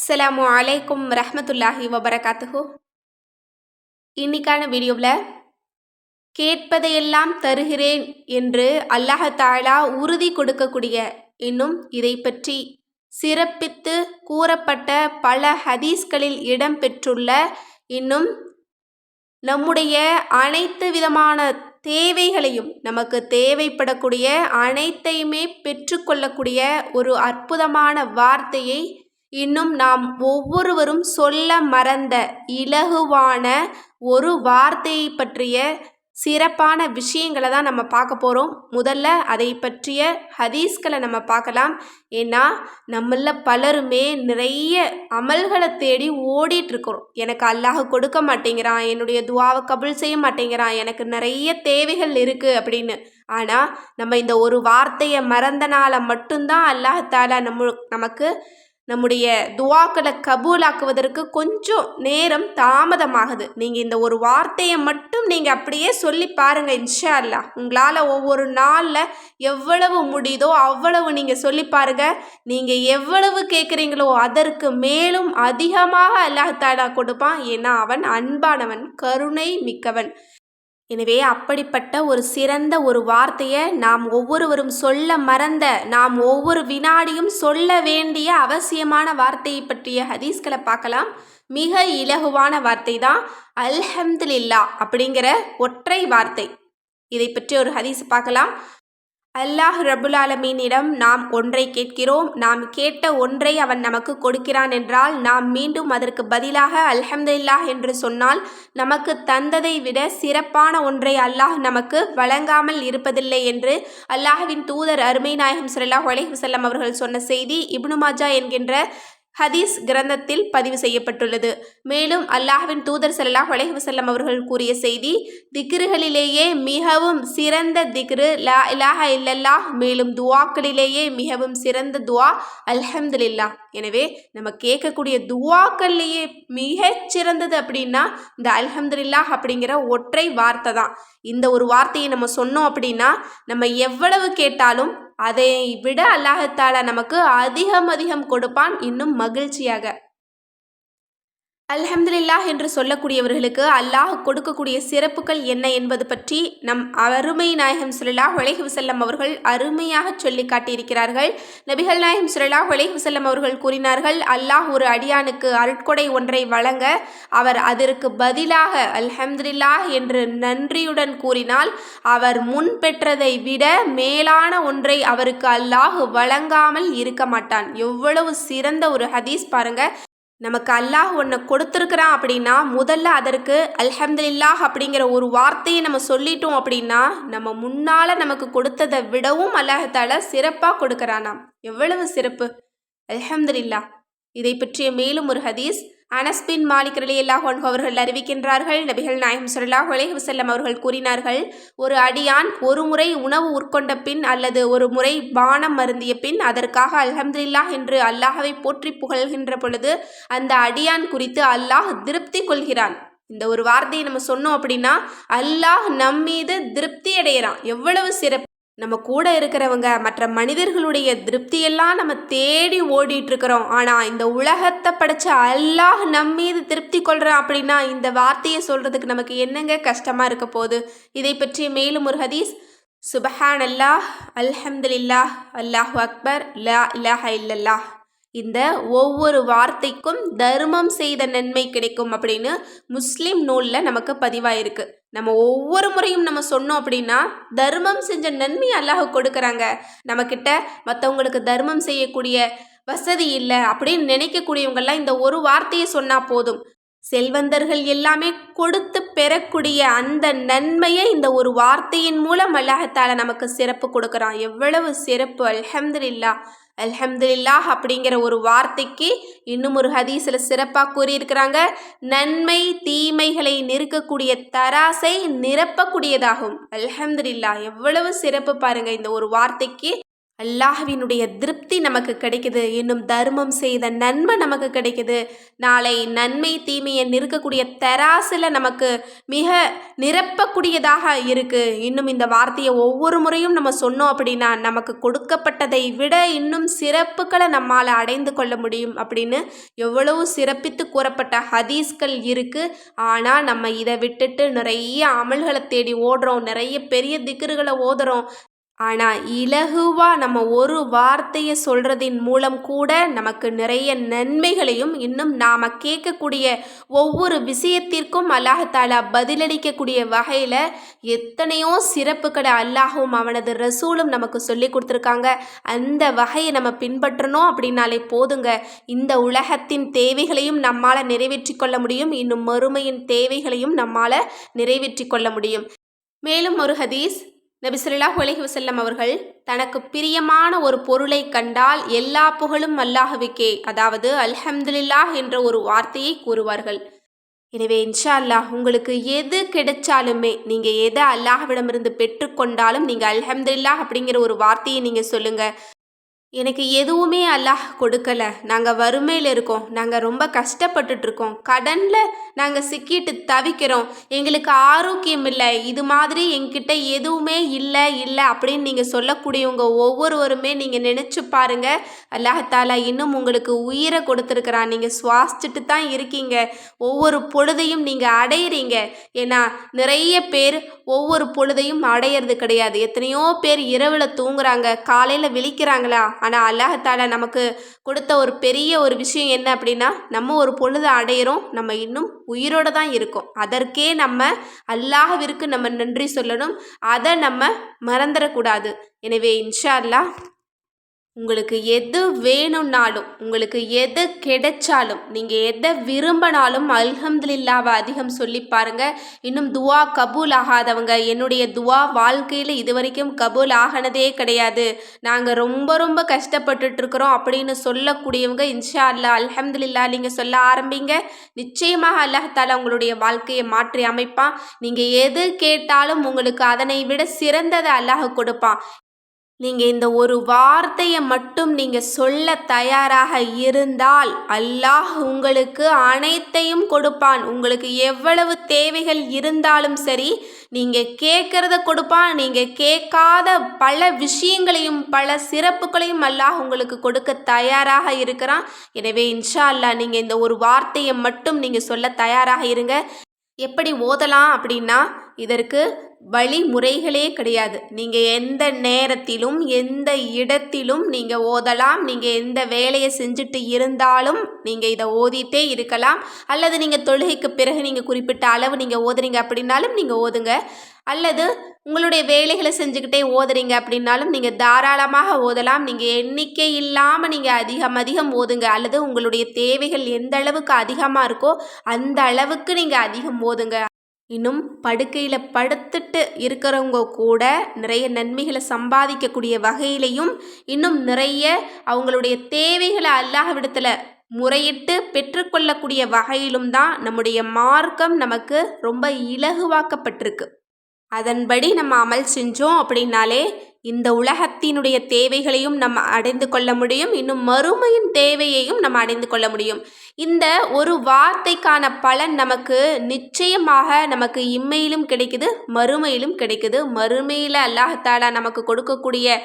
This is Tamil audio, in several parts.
அஸ்ஸலாமு அலைக்கும் ரஹமத்துல்லாஹி வபரகாத்துஹு. இன்னைக்கான வீடியோவில் கேட்பதையெல்லாம் தருகிறேன் என்று அல்லாஹாலா உறுதி கொடுக்கக்கூடிய இன்னும் இதை பற்றி சிறப்பித்து கூறப்பட்ட பல ஹதீஸ்களில் இடம்பெற்றுள்ள இன்னும் நம்முடைய அனைத்து விதமான தேவைகளையும் நமக்கு தேவைப்படக்கூடிய அனைத்தையுமே பெற்றுக்கொள்ளக்கூடிய ஒரு அற்புதமான வார்த்தையை இன்னும் நாம் ஒவ்வொருவரும் சொல்ல மறந்த இலகுவான ஒரு வார்த்தையை பற்றிய சிறப்பான விஷயங்களை தான் நம்ம பார்க்க போகிறோம் முதல்ல அதை பற்றிய ஹதீஸ்களை நம்ம பார்க்கலாம். ஏன்னா நம்மள பலருமே நிறைய அமல்களை தேடி ஓடிட்டுருக்குறோம் எனக்கு அல்லாஹ் கொடுக்க மாட்டேங்கிறான் என்னுடைய துவாவை கபுல் செய்ய மாட்டேங்கிறான் எனக்கு நிறைய தேவைகள் இருக்குது அப்படின்னு. ஆனால் நம்ம இந்த ஒரு வார்த்தையை மறந்தனால மட்டும்தான் அல்லாஹ் நம்ம நமக்கு நம்முடைய துவாக்களை கபூலாக்குவதற்கு கொஞ்சம் நேரம் தாமதமாகுது. நீங்கள் இந்த ஒரு வார்த்தையை மட்டும் நீங்கள் அப்படியே சொல்லி பாருங்கள் இன்ஷா அல்லா உங்களால் ஒவ்வொரு நாளில் எவ்வளவு முடியுதோ அவ்வளவு நீங்கள் சொல்லி பாருங்கள் நீங்கள் எவ்வளவு கேட்குறீங்களோ அதற்கு மேலும் அதிகமாக அல்லாஹாலா கொடுப்பான். ஏன்னா அவன் அன்பானவன் கருணை மிக்கவன். எனவே அப்படிப்பட்ட ஒரு சிறந்த ஒரு வார்த்தையை நாம் ஒவ்வொருவரும் சொல்ல மறந்த நாம் ஒவ்வொரு வினாடியும் சொல்ல வேண்டிய அவசியமான வார்த்தையை பற்றிய ஹதீஸ்களை பார்க்கலாம். மிக இலகுவான வார்த்தை தான் அல்ஹம்துலில்லா அப்படிங்கிற ஒற்றை வார்த்தை. இதை பற்றி ஒரு ஹதீஸ் பார்க்கலாம். அல்லாஹ் ரபுலாலமீனிடம் நாம் ஒன்றை கேட்கிறோம். நாம் கேட்ட ஒன்றை அவன் நமக்கு கொடுக்கிறான் என்றால் நாம் மீண்டும் அதற்கு பதிலாக அல்ஹம்துல்லாஹ் என்று சொன்னால் நமக்கு தந்ததை விட சிறப்பான ஒன்றை அல்லாஹ் நமக்கு வழங்காமல் இருப்பதில்லை என்று அல்லாஹ்வின் தூதர் அருமை நாயகம் சல்லாஹ் அலைஹுசல்லம் அவர்கள் சொன்ன செய்தி. இப்னு மாஜா என்கின்ற ஹதீஸ் கிரந்தத்தில் பதிவு செய்யப்பட்டுள்ளது. மேலும் அல்லாஹ்வின் தூதர் சல்லாஹ் அலைஹி அவர்கள் கூறிய செய்தி திக்ருகளிலேயே மிகவும் சிறந்த திக்ரு லா இலாஹ இல்லல்லாஹ் மேலும் துவாக்களிலேயே மிகவும் சிறந்த துவா அல்ஹம்துலில்லா எனவே நம்ம கேட்கக்கூடிய துவாக்கள்லேயே மிகச்சிறந்தது அப்படின்னா இந்த அல்ஹம்துலில்லாஹ் அப்படிங்கிற ஒற்றை வார்த்தை தான். இந்த ஒரு வார்த்தையை நம்ம சொன்னோம் அப்படின்னா நம்ம எவ்வளவு கேட்டாலும் அதை விட அல்லாஹத்தாலா நமக்கு அதிகம் அதிகம் கொடுப்பான். இன்னும் மகிழ்ச்சியாக. அல்ஹம்துலில்லாஹ் என்று சொல்லக்கூடியவர்களுக்கு அல்லாஹ் கொடுக்கக்கூடிய சிறப்புகள் என்ன என்பது பற்றி நம் அருமை நாயகம் சுல்லாஹ் உலகி வசல்லம் அவர்கள் அருமையாக சொல்லி காட்டியிருக்கிறார்கள். நபிகள் நாயகம் சுல்லாஹ் உலகி வசல்லம் அவர்கள் கூறினார்கள் அல்லாஹ் ஒரு அடியானுக்கு அருட்கொடை ஒன்றை வழங்க அவர் அதற்கு பதிலாக அல்ஹம்துலில்லாஹ் என்று நன்றியுடன் கூறினால் அவர் முன் பெற்றதை விட மேலான ஒன்றை அவருக்கு அல்லாஹ் வழங்காமல் இருக்க மாட்டான். எவ்வளவு சிறந்த ஒரு ஹதீஸ் பாருங்க. நமக்கு அல்லாஹ் ஒன்று கொடுத்துருக்குறான் அப்படின்னா முதல்ல அதற்கு அல்ஹம்துலில்லாஹ் அப்படிங்கிற ஒரு வார்த்தையை நம்ம சொல்லிட்டோம் அப்படின்னா நம்ம முன்னால் நமக்கு கொடுத்ததை விடவும் அல்லாஹால சிறப்பாக கொடுக்குறானாம். எவ்வளவு சிறப்பு? அல்ஹம்துலில்லா இதை பற்றிய மேலும் ஒரு ஹதீஸ். அனஸ் பின் மாலிக் ரலி அல்லாஹ் அவர்கள் அறிவிக்கின்றார்கள். நபிகள் நாயகம் சொல்லாஹ் அலேஹ் வசல்லம் அவர்கள் கூறினார்கள் ஒரு அடியான் ஒரு முறை உணவு உட்கொண்ட பின் அல்லது ஒரு முறை பானம் மருந்திய பின் அதற்காக அல்ஹம்துல்லாஹ் என்று அல்லாஹவை போற்றி புகழ்கின்ற பொழுது அந்த அடியான் குறித்து அல்லாஹ் திருப்தி கொள்கிறான். இந்த ஒரு வார்த்தையை நம்ம சொன்னோம் அப்படின்னா அல்லாஹ் நம்மீது திருப்தி அடையிறான் எவ்வளவு சிறப்பு நம்ம கூட இருக்கிறவங்க மற்ற மனிதர்களுடைய திருப்தியெல்லாம் நம்ம தேடி ஓடிட்டு இருக்கிறோம் ஆனால் இந்த உலகத்தை படைச்ச அல்லாஹ் நம் மீது திருப்தி கொள்கிறான் அப்படின்னா இந்த வார்த்தையை சொல்கிறதுக்கு நமக்கு என்னங்க கஷ்டமாக இருக்க போகுது? இதை பற்றி மேலும் ஒரு ஹதீஸ். சுபஹான் அல்லாஹ் அல்ஹம்துலில்லாஹ் அல்லாஹ் அக்பர் லா இல்லாஹ இல்லல்லாஹ். இந்த ஒவ்வொரு வார்த்தைக்கும் தர்மம் செய்த நன்மை கிடைக்கும் அப்படின்னு முஸ்லீம் நூலில் நமக்கு பதிவாயிருக்கு. நம்ம ஒவ்வொரு முறையும் நம்ம சொன்னோம் அப்படின்னா தர்மம் செஞ்ச நன்மை அல்லாஹ் கொடுக்குறாங்க. நம்மக்கிட்ட மற்றவங்களுக்கு தர்மம் செய்யக்கூடிய வசதி இல்லை அப்படின்னு நினைக்கக்கூடியவங்கெல்லாம் இந்த ஒரு வார்த்தையை சொன்னால் போதும். செல்வந்தர்கள் எல்லாமே கொடுத்து பெறக்கூடிய அந்த நன்மையை இந்த ஒரு வார்த்தையின் மூலம் அல்லாஹத்தால நமக்கு சிறப்பு கொடுக்குறான். எவ்வளவு சிறப்பு. அல்ஹம்துல்லா அல்ஹம்துலில்லாஹ் அப்படிங்கிற ஒரு வார்த்தைக்கு இன்னும் ஒரு ஹதீஸில் சிறப்பாக கூறியிருக்கிறாங்க. நன்மை தீமைகளை நிற்கக்கூடிய தராசை நிரப்பக்கூடியதாகும். அல்ஹம்துல்லா எவ்வளவு சிறப்பு பாருங்கள் இந்த ஒரு வார்த்தைக்கு அல்லாஹ்வினுடைய திருப்தி நமக்கு கிடைக்குது. இன்னும் தர்மம் செய்த நன்மை நமக்கு கிடைக்குது. நாளை நன்மை தீமையை நிற்கக்கூடிய தராசில் நமக்கு மிக நிரப்பக்கூடியதாக இருக்குது இன்னும் இந்த வார்த்தையை ஒவ்வொரு முறையும் நம்ம சொன்னோம் அப்படின்னா நமக்கு கொடுக்கப்பட்டதை விட இன்னும் சிறப்புகளை நம்மால் அடைந்து கொள்ள முடியும் அப்படின்னு எவ்வளவு சிறப்பித்து கூறப்பட்ட ஹதீஸ்கள் இருக்குது ஆனால் நம்ம இதை விட்டுட்டு நிறைய அமல்களை தேடி ஓடுறோம். நிறைய பெரிய திக்ருகளை ஓதுறோம். ஆனால் இலகுவாக நம்ம ஒரு வார்த்தையை சொல்கிறதின் மூலம் கூட நமக்கு நிறைய நன்மைகளையும் இன்னும் நாம் கேட்கக்கூடிய ஒவ்வொரு விஷயத்திற்கும் அல்லாஹாலா பதிலளிக்கக்கூடிய வகையில் எத்தனையோ சிறப்புகளை அல்லாஹும் அவனது ரசூலும் நமக்கு சொல்லி கொடுத்துருக்காங்க. அந்த வகையை நம்ம பின்பற்றணும் அப்படின்னாலே போதுங்க. இந்த உலகத்தின் தேவைகளையும் நம்மால் நிறைவேற்றி கொள்ள முடியும். இன்னும் மறுமையின் தேவைகளையும் நம்மால் நிறைவேற்றி கொள்ள முடியும். மேலும் ஒரு ஹதீஸ் நபிசுல்லாஹ் ஸல்லல்லாஹு வசல்லம் அவர்கள் தனக்கு பிரியமான ஒரு பொருளை கண்டால் எல்லா புகழும் அல்லாஹுவிக்கே அதாவது அல்ஹம்துலில்லாஹ் என்ற ஒரு வார்த்தையை கூறுவார்கள். எனவே இன்ஷா அல்லாஹ் உங்களுக்கு எது கிடைச்சாலுமே நீங்கள் எதை அல்லாஹ்விடமிருந்து பெற்றுக்கொண்டாலும் நீங்கள் அல்ஹம்துல்லாஹ் அப்படிங்கிற ஒரு வார்த்தையை நீங்கள் சொல்லுங்கள் எனக்கு எதுவுமே அல்லாஹ் கொடுக்கல. நாங்கள் வறுமையில் இருக்கோம். நாங்கள் ரொம்ப கஷ்டப்பட்டுட்ருக்கோம் கடனில் நாங்கள் சிக்கிட்டு தவிக்கிறோம். எங்களுக்கு ஆரோக்கியம் இல்லை. இது மாதிரி எங்கிட்ட எதுவுமே இல்லை இல்லை அப்படின்னு நீங்கள் சொல்லக்கூடியவங்க ஒவ்வொருவருமே நீங்கள் நினச்சி பாருங்கள் அல்லாஹாலா இன்னும் உங்களுக்கு உயிரை கொடுத்துருக்குறான். நீங்கள் சுவாசிச்சுட்டு தான் இருக்கீங்க. ஒவ்வொரு பொழுதையும் நீங்கள் அடையிறீங்க. ஏன்னா நிறைய பேர் ஒவ்வொரு பொழுதையும் அடையிறது கிடையாது. எத்தனையோ பேர் இரவில் தூங்குறாங்க காலையில் விழிக்கிறாங்களா? ஆனால் அல்லாஹாலா நமக்கு கொடுத்த ஒரு பெரிய ஒரு விஷயம் என்ன அப்படின்னா நம்ம ஒரு பொழுதை அடையிறோம். நம்ம இன்னும் உயிரோடு தான் இருக்கோம். அதற்கே நம்ம அல்லாஹ்விற்கு நம்ம நன்றி சொல்லணும். அதை நம்ம மறந்துடக்கூடாது. எனவே இன்ஷா அல்லாஹ் உங்களுக்கு எது வேணும்னாலும் உங்களுக்கு எது கிடைச்சாலும் நீங்கள் எதை விரும்பினாலும் அல்ஹம்துலில்லாவை அதிகம் சொல்லி பாருங்க. இன்னும் துவா கபூல் ஆகாதவங்க என்னுடைய துவா வாழ்க்கையில் இது வரைக்கும் கபூல் ஆகினதே கிடையாது. நாங்கள் ரொம்ப ரொம்ப கஷ்டப்பட்டுட்டு இருக்கிறோம் அப்படின்னு சொல்லக்கூடியவங்க இன்ஷா அல்லா அல்ஹம்துலில்லா நீங்கள் சொல்ல ஆரம்பிங்க. நிச்சயமாக அல்லாஹால உங்களுடைய வாழ்க்கையை மாற்றி அமைப்பான். நீங்கள் எது கேட்டாலும் உங்களுக்கு அதனை விட சிறந்ததை அல்லாஹ் கொடுப்பான். நீங்கள் இந்த ஒரு வார்த்தையை மட்டும் நீங்கள் சொல்ல தயாராக இருந்தால் அல்லாஹ் உங்களுக்கு அனைத்தையும் கொடுப்பான். உங்களுக்கு எவ்வளவு தேவைகள் இருந்தாலும் சரி நீங்கள் கேட்குறத கொடுப்பான். நீங்கள் கேட்காத பல விஷயங்களையும் பல சிறப்புகளையும் அல்லாஹ் உங்களுக்கு கொடுக்க தயாராக இருக்கிறான். எனவே இன்ஷா அல்லாஹ் நீங்கள் இந்த ஒரு வார்த்தையை மட்டும் நீங்கள் சொல்ல தயாராக இருங்க. எப்படி ஓதலாம் அப்படின்னா இதற்கு வழிமுறைகளே கிடையாது. நீங்கள் எந்த நேரத்திலும் எந்த இடத்திலும் நீங்கள் ஓதலாம். நீங்கள் எந்த வேலையை செஞ்சுட்டு இருந்தாலும் நீங்கள் இதை ஓதிட்டே இருக்கலாம். அல்லது நீங்கள் தொழுகைக்கு பிறகு நீங்கள் குறிப்பிட்ட அளவு நீங்கள் ஓதுறீங்க அப்படின்னாலும் நீங்கள் ஓதுங்க. அல்லது உங்களுடைய வேலைகளை செஞ்சுக்கிட்டே ஓதுறீங்க அப்படின்னாலும் நீங்கள் தாராளமாக ஓதலாம். நீங்கள் எண்ணிக்கை இல்லாமல் நீங்கள் அதிகம் அதிகம் ஓதுங்க. அல்லது உங்களுடைய தேவைகள் எந்த அளவுக்கு அதிகமாக இருக்கோ அந்த அளவுக்கு நீங்கள் அதிகம் ஓதுங்க. இன்னும் படுக்கையில் படுத்துட்டு இருக்கிறவங்க கூட நிறைய நன்மைகளை சம்பாதிக்கக்கூடிய வகையிலையும் இன்னும் நிறைய அவங்களுடைய தேவைகளை அல்லாஹ்விடத்தில் முறையிட்டு பெற்றுக்கொள்ளக்கூடிய வகையிலும் தான் நம்முடைய மார்க்கம் நமக்கு ரொம்ப இலகுவாக்கப்பட்டிருக்கு. அதன்படி நம்ம அமல் செஞ்சோம் அப்படின்னாலே இந்த உலகத்தினுடைய தேவைகளையும் நம்ம அடைந்து கொள்ள முடியும் இன்னும் மறுமையின் தேவையையும் நம்ம அடைந்து கொள்ள முடியும். இந்த ஒரு வார்த்தைக்கான பலன் நமக்கு நிச்சயமாக நமக்கு இம்மையிலும் கிடைக்குது மறுமையிலும் கிடைக்குது. மறுமையில் அல்லாஹாலா நமக்கு கொடுக்கக்கூடிய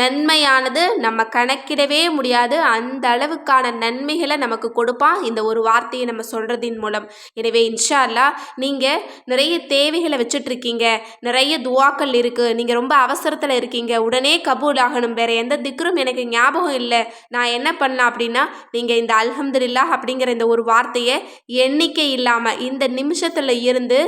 நன்மையானது நம்ம கணக்கிடவே முடியாது. அந்த அளவுக்கான நன்மைகளை நமக்கு கொடுப்பான் இந்த ஒரு வார்த்தையை நம்ம சொல்கிறதின் மூலம். எனவே இன்ஷா அல்லா நீங்கள் நிறைய தேவைகளை வச்சுட்ருக்கீங்க நிறைய துவாக்கள் இருக்குது நீங்கள் ரொம்ப அவசரத்தில் இருக்கீங்க. உடனே கபூல் ஆகணும் வேறு எந்த திக்ரும் எனக்கு ஞாபகம் இல்லை. நான் என்ன பண்ணலாம் அப்படின்னா நீங்கள் இந்த அல்ஹம்துல்லா அப்படிங்கிற இந்த ஒரு வார்த்தையை எண்ணிக்கை இல்லாமல் இந்த நிமிஷத்தில் இருந்து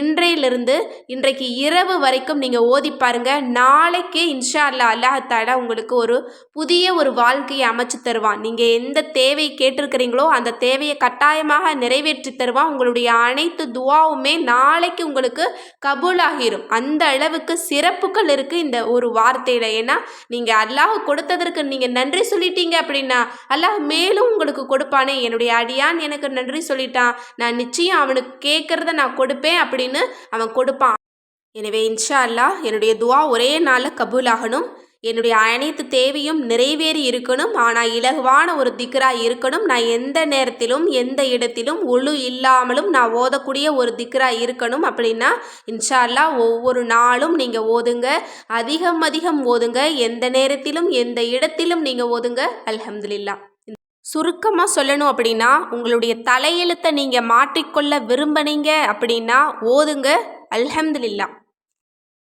இன்றையிலிருந்து இன்றைக்கு இரவு வரைக்கும் நீங்கள் ஓதி பாருங்க. நாளைக்கு இன்ஷா அல்லா அல்லாஹாலா உங்களுக்கு ஒரு புதிய ஒரு வாழ்க்கையை அமைச்சு தருவான். நீங்கள் எந்த தேவை கேட்டிருக்கிறீங்களோ அந்த தேவையை கட்டாயமாக நிறைவேற்றி தருவான். உங்களுடைய அனைத்து துவாவுமே நாளைக்கு உங்களுக்கு கபூலாகிரும். அந்த அளவுக்கு சிறப்புகள் இருக்குது இந்த ஒரு வார்த்தையில் ஏன்னா நீங்கள் அல்லாஹ் கொடுத்ததற்கு நீங்கள் நன்றி சொல்லிட்டீங்க அப்படின்னா அல்லாஹ் மேலும் உங்களுக்கு கொடுப்பானே. என்னுடைய அடியான் எனக்கு நன்றி சொல்லிட்டான் நான் நிச்சயம் அவனுக்கு கேட்குறத நான் கொடுப்பேன் அப்படின்னு அவன் கொடுப்பான். எனவே இன்ஷா அல்லாஹ் என்னுடைய துவா ஒரே நாளில் கபூல் ஆகணும் என்னுடைய அனைத்து தேவையும் நிறைவேறி இருக்கணும். ஆனால் இலகுவான ஒரு திக்கராக இருக்கணும். நான் எந்த நேரத்திலும் எந்த இடத்திலும் ஒழு இல்லாமலும் நான் ஓதக்கூடிய ஒரு திக்கராக இருக்கணும் அப்படின்னா இன்ஷால்லா ஒவ்வொரு நாளும் நீங்கள் ஓதுங்க. அதிகம் அதிகம் ஓதுங்க. எந்த நேரத்திலும் எந்த இடத்திலும் நீங்கள் ஓதுங்க. அல்ஹம்துலில்லா. சுருக்கமாக சொல்லணும் அப்படின்னா உங்களுடைய தலையெழுத்தை நீங்கள் மாற்றிக்கொள்ள விரும்பினீங்க அப்படின்னா ஓதுங்க. அல்ஹம்துலில்லா.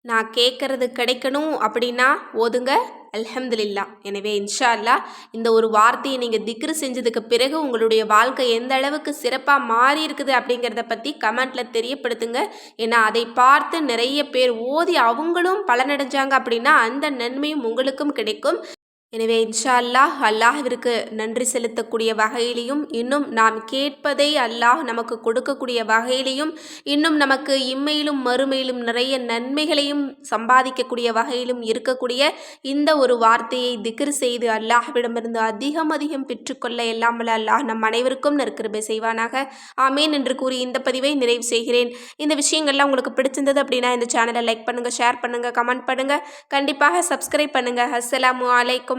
நான் கேட்குறது கிடைக்கணும் அப்படின்னா ஓதுங்க. அல்ஹம்துலில்லா. எனவே இன்ஷா அல்லா இந்த ஒரு வார்த்தையை நீங்கள் திக்ரு செஞ்சதுக்கு பிறகு உங்களுடைய வாழ்க்கை எந்த அளவுக்கு சிறப்பாக மாறி இருக்குது அப்படிங்கிறத பற்றி கமெண்ட்டில் தெரியப்படுத்துங்க. ஏன்னா அதை பார்த்து நிறைய பேர் ஓதி அவங்களும் பலனடைஞ்சாங்க அப்படின்னா அந்த நன்மையும் உங்களுக்கும் கிடைக்கும். எனவே இன்ஷா அல்லாஹ் அல்லாஹிற்கு நன்றி செலுத்தக்கூடிய வகையிலையும் இன்னும் நாம் கேட்பதை அல்லாஹ் நமக்கு கொடுக்கக்கூடிய வகையிலையும் இன்னும் நமக்கு இம்மையிலும் மறுமையிலும் நிறைய நன்மைகளையும் சம்பாதிக்கக்கூடிய வகையிலும் இருக்கக்கூடிய இந்த ஒரு வார்த்தையை திக்ர் செய்து அல்லாஹ்விடமிருந்து அதிகம் அதிகம் பெற்றுக்கொள்ள எல்லாம் வல்ல அல்லாஹ் நம் அனைவருக்கும் நற்கிருபை செய்வானாக. ஆமேன் என்று கூறி இந்த பதிவை நிறைவு செய்கிறேன். இந்த விஷயங்கள்லாம் உங்களுக்கு பிடிச்சிருந்தது அப்படின்னா இந்த சேனலை லைக் பண்ணுங்கள் ஷேர் பண்ணுங்கள் கமெண்ட் பண்ணுங்கள் கண்டிப்பாக சப்ஸ்கிரைப் பண்ணுங்கள் அஸ்ஸலாமு அலைக்கும்.